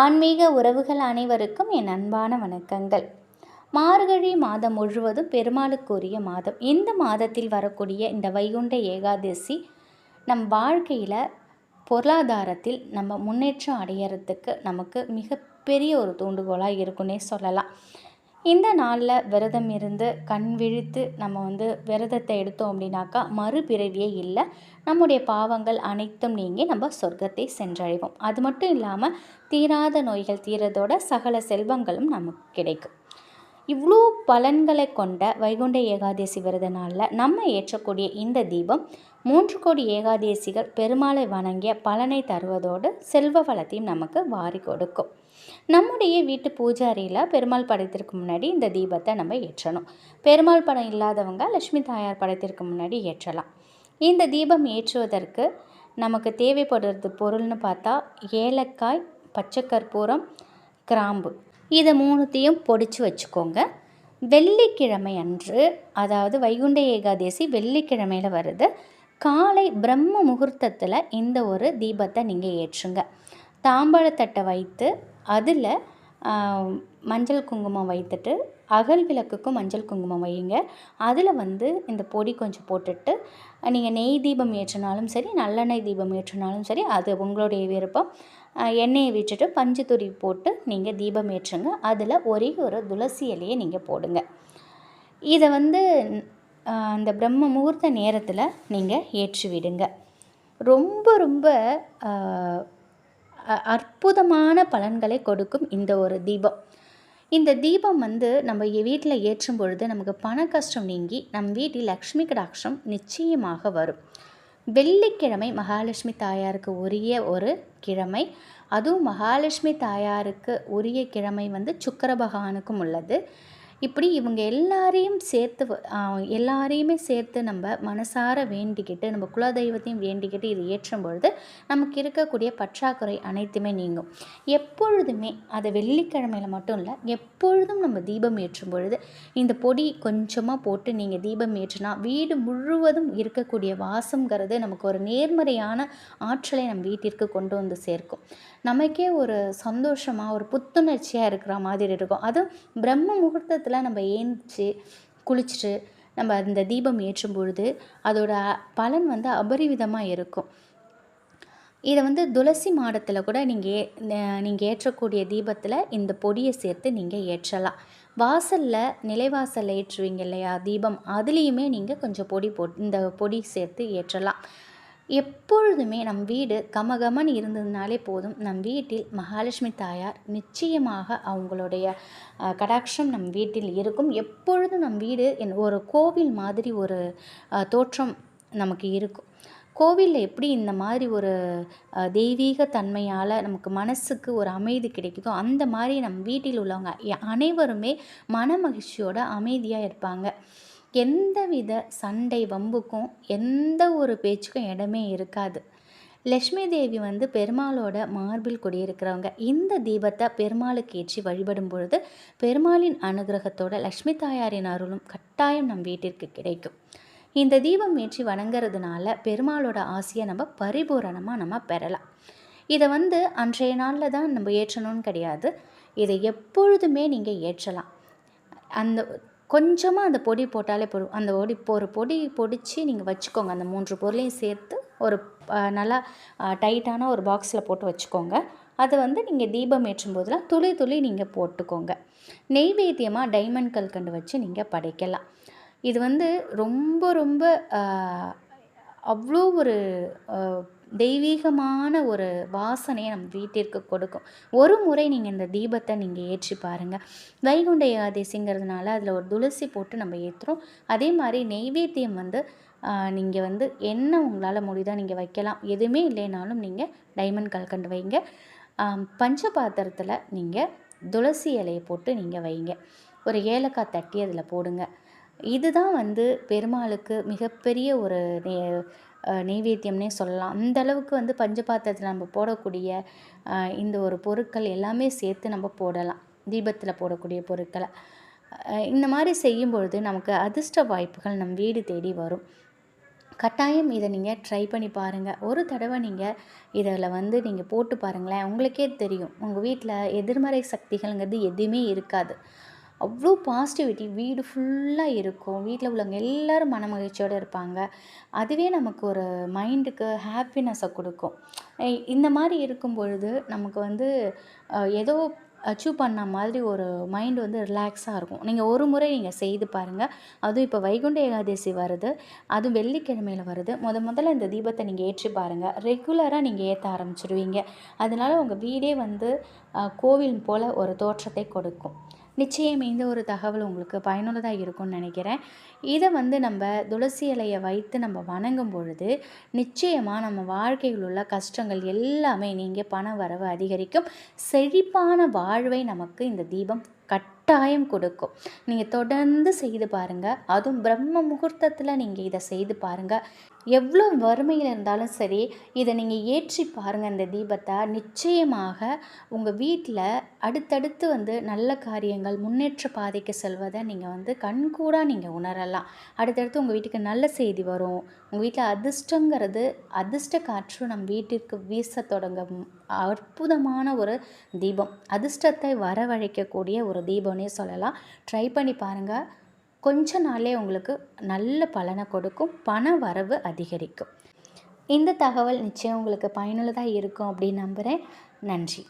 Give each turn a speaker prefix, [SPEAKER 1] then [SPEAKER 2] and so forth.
[SPEAKER 1] ஆன்மீக உறவுகள் அனைவருக்கும் என் அன்பான வணக்கங்கள். மார்கழி மாதம் முழுவதும் பெருமாளுக்குரிய மாதம். இந்த மாதத்தில் வரக்கூடிய இந்த வைகுண்ட ஏகாதசி நம் வாழ்க்கையில் பொருளாதாரத்தில் நம்ம முன்னேற்றம் அடையிறதுக்கு நமக்கு மிகப்பெரிய ஒரு தூண்டுகோலாக இருக்குன்னே சொல்லலாம். இந்த நாளில் விரதம் இருந்து கண் விழித்து நம்ம வந்து விரதத்தை எடுத்தோம் அப்படின்னாக்கா மறுபிறவியே இல்லை. நம்முடைய பாவங்கள் அனைத்தும் நீங்கி நம்ம சொர்க்கத்தை சென்றடைவோம். அது மட்டும் இல்லாமல் தீராத நோய்கள் தீரதோட சகல செல்வங்களும் நமக்கு கிடைக்கும். இவ்வளோ பலன்களை கொண்ட வைகுண்ட ஏகாதசி விரத நாளில் நம்ம ஏற்றக்கூடிய இந்த தீபம் மூன்று கோடி ஏகாதேசிகள் பெருமாளை வணங்கிய பலனை தருவதோடு செல்வ வளத்தையும் நமக்கு வாரி கொடுக்கும். நம்முடைய வீட்டு பூஜாரியில் பெருமாள் படத்திற்கு முன்னாடி இந்த தீபத்தை நம்ம ஏற்றணும். பெருமாள் படம் இல்லாதவங்க லட்சுமி தாயார் படத்திற்கு முன்னாடி ஏற்றலாம். இந்த தீபம் ஏற்றுவதற்கு நமக்கு தேவைப்படுறது பொருள்னு பார்த்தா ஏலக்காய் பச்சை கற்பூரம் கிராம்பு. இதை மூணுத்தையும் பொடிச்சு வச்சுக்கோங்க. வெள்ளிக்கிழமை அன்று அதாவது வைகுண்ட ஏகாதேசி வெள்ளிக்கிழமையில் வருது. காலை பிரம்ம முகூர்த்தத்தில் இந்த ஒரு தீபத்தை நீங்கள் ஏற்றுங்க. தாம்பாளத்தட்டை வைத்து அதில் மஞ்சள் குங்குமம் வைத்துட்டு அகல் விளக்குக்கும் மஞ்சள் குங்குமம் வையுங்க. அதில் வந்து இந்த பொடி கொஞ்சம் போட்டுட்டு நீங்கள் நெய் தீபம் ஏற்றினாலும் சரி நல்லெண்ணெய் தீபம் ஏற்றினாலும் சரி அது உங்களுடைய விருப்பம். எண்ணெயை விட்டுட்டு பஞ்சு துரி போட்டு நீங்கள் தீபம் ஏற்றுங்க. அதில் ஒரே ஒரு துளசி இலையை நீங்கள் போடுங்க. இதை வந்து அந்த பிரம்ம முகூர்த்த நேரத்தில் நீங்கள் ஏற்றி விடுங்க ரொம்ப ரொம்ப அற்புதமான பலன்களை கொடுக்கும் இந்த ஒரு தீபம். இந்த தீபம் வந்து நம்ம வீட்டில் ஏற்றும் பொழுது நமக்கு பண கஷ்டம் நீங்கி நம் வீட்டில் லக்ஷ்மி கடாட்சம் நிச்சயமாக வரும். வெள்ளிக்கிழமை மகாலட்சுமி தாயாருக்கு உரிய ஒரு கிழமை. அதுவும் மகாலட்சுமி தாயாருக்கு உரிய கிழமை வந்து சுக்கர பகவானுக்கும் உள்ளது. இப்படி இவங்க எல்லாரையும் சேர்த்து எல்லாரையுமே சேர்த்து நம்ம மனசார வேண்டிக்கிட்டு நம்ம குலதெய்வத்தையும் வேண்டிக்கிட்டு இது ஏற்றும் பொழுது நமக்கு இருக்கக்கூடிய பற்றாக்குறை அனைத்துமே நீங்கும். எப்பொழுதுமே அதை வெள்ளிக்கிழமையில் மட்டும் இல்லை எப்பொழுதும் நம்ம தீபம் ஏற்றும் பொழுது இந்த பொடி கொஞ்சமாக போட்டு நீங்கள் தீபம் ஏற்றினா வீடு முழுவதும் இருக்கக்கூடிய வாசம்ங்கிறது நமக்கு ஒரு நேர்மறையான ஆற்றலை நம் வீட்டிற்கு கொண்டு வந்து சேர்க்கும். நமக்கே ஒரு சந்தோஷமாக ஒரு புத்துணர்ச்சியாக இருக்கிற மாதிரி இருக்கும். அதுவும் பிரம்ம முகூர்த்தத்தில் நேரத்தில் நம்ம ஏந்திச்சு குளிச்சுட்டு நம்ம அந்த தீபம் ஏற்றும் பொழுது அதோட பலன் வந்து அபரிவிதமாக இருக்கும். இதை வந்து துளசி மாடத்தில் கூட நீங்கள் நீங்கள் ஏற்றக்கூடிய தீபத்தில் இந்த பொடியை சேர்த்து நீங்கள் ஏற்றலாம். வாசலில் நிலைவாசலில் ஏற்றுவீங்க இல்லையா தீபம் அதுலேயுமே நீங்கள் கொஞ்சம் பொடி போட் இந்த பொடி சேர்த்து ஏற்றலாம். எப்பொழுதுமே நம் வீடு கமகமன் இருந்ததுனாலே போதும். நம் வீட்டில் மகாலட்சுமி தாயார் நிச்சயமாக அவங்களுடைய கடாட்சம் நம் வீட்டில் இருக்கும். எப்பொழுதும் நம் வீடு என் ஒரு கோவில் மாதிரி ஒரு தோற்றம் நமக்கு இருக்கும். கோவிலில் எப்படி இந்த மாதிரி ஒரு தெய்வீக தன்மையால் நமக்கு மனசுக்கு ஒரு அமைதி கிடைக்குதோ அந்த மாதிரி நம் வீட்டில் உள்ளவங்க அனைவருமே மன மகிழ்ச்சியோட அமைதியாக இருப்பாங்க. எந்தவித சண்டை வம்புக்கும் எந்த ஒரு பேச்சுக்கும் இடமே இருக்காது. லக்ஷ்மி தேவி வந்து பெருமாளோட மார்பில் குடியிருக்கிறவங்க. இந்த தீபத்தை பெருமாளுக்கு ஏற்றி வழிபடும் பொழுது பெருமாளின் அனுகிரகத்தோட லக்ஷ்மி தாயாரின் அருளும் கட்டாயம் நம் வீட்டிற்கு கிடைக்கும். இந்த தீபம் ஏற்றி வணங்குறதுனால பெருமாளோட ஆசையை நம்ம பரிபூரணமாக நம்ம பெறலாம். இதை வந்து அன்றைய நாளில் தான் நம்ம ஏற்றணும்னு கிடையாது. இதை எப்பொழுதுமே நீங்கள் ஏற்றலாம். அந்த கொஞ்சமாக அந்த பொடி போட்டாலே போதும். அந்த பொடி ஒரு பொடி பொடிச்சு நீங்கள் வச்சுக்கோங்க. அந்த மூன்று பொருளையும் சேர்த்து ஒரு நல்லா டைட்டான ஒரு பாக்ஸில் போட்டு வச்சுக்கோங்க. அதை வந்து நீங்கள் தீபம் ஏற்றும் போதெல்லாம் துளி துளி நீங்கள் போட்டுக்கோங்க. நெய்வேத்தியமாக டைமண்ட் கல்கண்டு வச்சு நீங்கள் படைக்கலாம். இது வந்து ரொம்ப ரொம்ப அவ்வளோ ஒரு தெய்வீகமான ஒரு வாசனையை நம் வீட்டிற்கு கொடுக்கும். ஒரு முறை நீங்கள் இந்த தீபத்தை நீங்கள் ஏற்றி பாருங்கள் வைகுண்ட ஏகாதசிங்கிறதுனால அதில் ஒரு துளசி போட்டு நம்ம ஏற்றுறோம் அதே மாதிரி நெய்வேத்தியம் வந்து நீங்கள் வந்து என்ன உங்களால் முடியுதோ நீங்கள் வைக்கலாம். எதுவுமே இல்லைனாலும் நீங்கள் டைமண்ட் கல்கண்டு வைங்க. பஞ்ச பாத்திரத்தில் நீங்கள் துளசி இலையை போட்டு நீங்கள் வைங்க. ஒரு ஏலக்காய் தட்டி அதில் போடுங்க. இதுதான் வந்து பெருமாளுக்கு மிகப்பெரிய ஒரு நெய்வேத்தியம்னே சொல்லலாம். அந்த அளவுக்கு வந்து பஞ்சபாத்திரத்தில் நம்ம போடக்கூடிய இந்த ஒரு பொருட்கள் எல்லாமே சேர்த்து நம்ம போடலாம். தீபத்தில் போடக்கூடிய பொருட்களை. இந்த மாதிரி செய்யும் பொழுது நமக்கு அதிர்ஷ்ட வாய்ப்புகள் நம் வீடு தேடி வரும். கட்டாயம் இதை நீங்கள் ட்ரை பண்ணி பாருங்கள் ஒரு தடவை நீங்கள் இதில் வந்து நீங்கள் போட்டு பாருங்களேன். உங்களுக்கே தெரியும். உங்கள் வீட்டில் எதிர்மறை சக்திகள்ங்கிறது எதுவுமே இருக்காது. அவ்வளோ பாசிட்டிவிட்டி வீடு ஃபுல்லாக இருக்கும். வீட்டில் உள்ளவங்க எல்லோரும் மன மகிழ்ச்சியோடு இருப்பாங்க. அதுவே நமக்கு ஒரு மைண்டுக்கு ஹாப்பினஸை கொடுக்கும். இந்த மாதிரி இருக்கும் பொழுது நமக்கு வந்து ஏதோ அச்சீவ் பண்ண மாதிரி ஒரு மைண்ட் வந்து ரிலாக்ஸாக இருக்கும். நீங்கள் ஒரு முறை நீங்கள் செய்து பாருங்கள் அதுவும் இப்போ வைகுண்ட ஏகாதசி வருது. அதுவும் வெள்ளிக்கிழமையில் வருது. முத முதல்ல இந்த தீபத்தை நீங்கள் ஏற்றி பாருங்கள் ரெகுலராக நீங்கள் ஏற்ற ஆரம்பிச்சிடுவீங்க அதனால் உங்கள் வீடே வந்து கோவில் போல் ஒரு தோற்றத்தை கொடுக்கும். நிச்சயம் இந்த ஒரு தகவல் உங்களுக்கு பயனுள்ளதாக இருக்கும்னு நினைக்கிறேன். இதை வந்து நம்ம துளசி இலையை வைத்து நம்ம வணங்கும் பொழுது நிச்சயமாக நம்ம வாழ்க்கையில் உள்ள கஷ்டங்கள் எல்லாமே நீங்கள் பண வரவு அதிகரிக்கும். செழிப்பான வாழ்வை நமக்கு இந்த தீபம் கட்டாயம் கொடுக்கும். நீங்கள் தொடர்ந்து செய்து பாருங்கள் அதுவும் பிரம்ம முகூர்த்தத்தில் நீங்கள் இதை செய்து பாருங்கள் எவ்வளோ வறுமையில் இருந்தாலும் சரி இதை நீங்கள் ஏற்றி பாருங்கள் இந்த தீபத்தை. நிச்சயமாக உங்கள் வீட்டில் அடுத்தடுத்து வந்து நல்ல காரியங்கள் முன்னேற்ற பாதைக்கு செல்வதை நீங்கள் வந்து கண்கூடாக நீங்கள் உணரலாம். அடுத்தடுத்து உங்கள் வீட்டுக்கு நல்ல செய்தி வரும். உங்கள் வீட்டில் அதிர்ஷ்டங்கிறது அதிர்ஷ்ட காற்று நம் வீட்டிற்கு வீச தொடங்கும் அற்புதமான ஒரு தீபம். அதிர்ஷ்டத்தை வரவழைக்கக்கூடிய ஒரு ஒரு தீபம்னே சொல்லலாம். ட்ரை பண்ணி பாருங்கள் கொஞ்ச நாளே உங்களுக்கு நல்ல பலனை கொடுக்கும். பண வரவு அதிகரிக்கும். இந்த தகவல் நிச்சயம் உங்களுக்கு பயனுள்ளதாக இருக்கும் அப்படின்னு நம்புகிறேன் நன்றி.